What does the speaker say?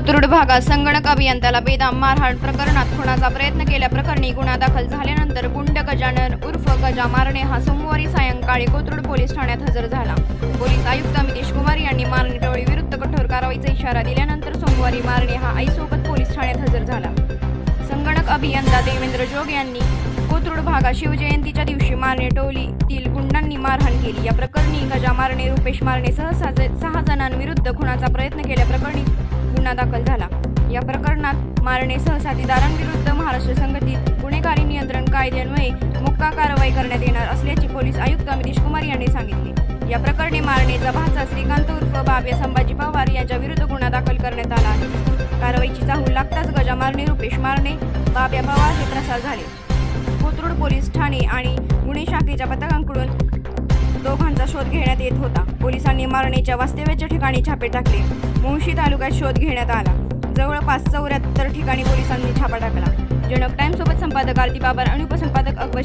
कोथरूड भागात संगणक अभियंत्याला बेदाम मारहाण प्रकरणात खुणाचा प्रयत्न केल्याप्रकरणी गुन्हा दाखल झाल्यानंतर गुंड गजानन उर्फ गजा मारणे हा सोमवारी सायंकाळी कोथरूड पोलीस ठाण्यात हजर झाला. पोलीस आयुक्त अमितेश कुमार यांनी मारणे टोळी विरुद्ध कठोर कारवाईचा इशारा दिल्यानंतर सोमवारी मारणे हा आईसोबत पोलीस ठाण्यात हजर झाला. संगणक अभियंता देवेंद्र जोग यांनी कोथरूड भागात शिवजयंतीच्या दिवशी मारणे टोलीतील गुंडांनी मारहाण केली. या प्रकरणी गजा मारणे रुपेश मारणे सह सहा सहा जणांविरुद्ध खुनाचा प्रयत्न केल्याप्रकरणी गुन्हा दाखल झाला. या प्रकरणात मारणे सह साथीदारांविरुद्ध महाराष्ट्र संघटित गुन्हेगारी नियंत्रण कायद्यान्वये मुक्का कारवाई करण्यात येणार असल्याचे पोलीस आयुक्त अमितेश कुमार यांनी सांगितले. या प्रकरणी मारणेचा भाचा श्रीकांत उर्फ बाबे संभाजी पवार यांच्या विरुद्ध गुन्हा दाखल करण्यात आला आहे. कारवाईची चाहूल लागताच गजा मारणे रुपेश मारणे बाब्या पवार हे प्रसार झाले. कोथरूड पोलीस ठाणे आणि गुन्हे शाखेच्या पथकांकडून शोध घेण्यात येत होता. पोलिसांनी मारणेच्या वास्तव्याच्या ठिकाणी छापे टाकले. मुळशी तालुक्यात शोध घेण्यात आला. जवळपास चौऱ्याहत्तर ठिकाणी पोलिसांनी छापा टाकला. जनक टाइम सोबत संपादक आरती बाबर आणि उपसंपादक अकबर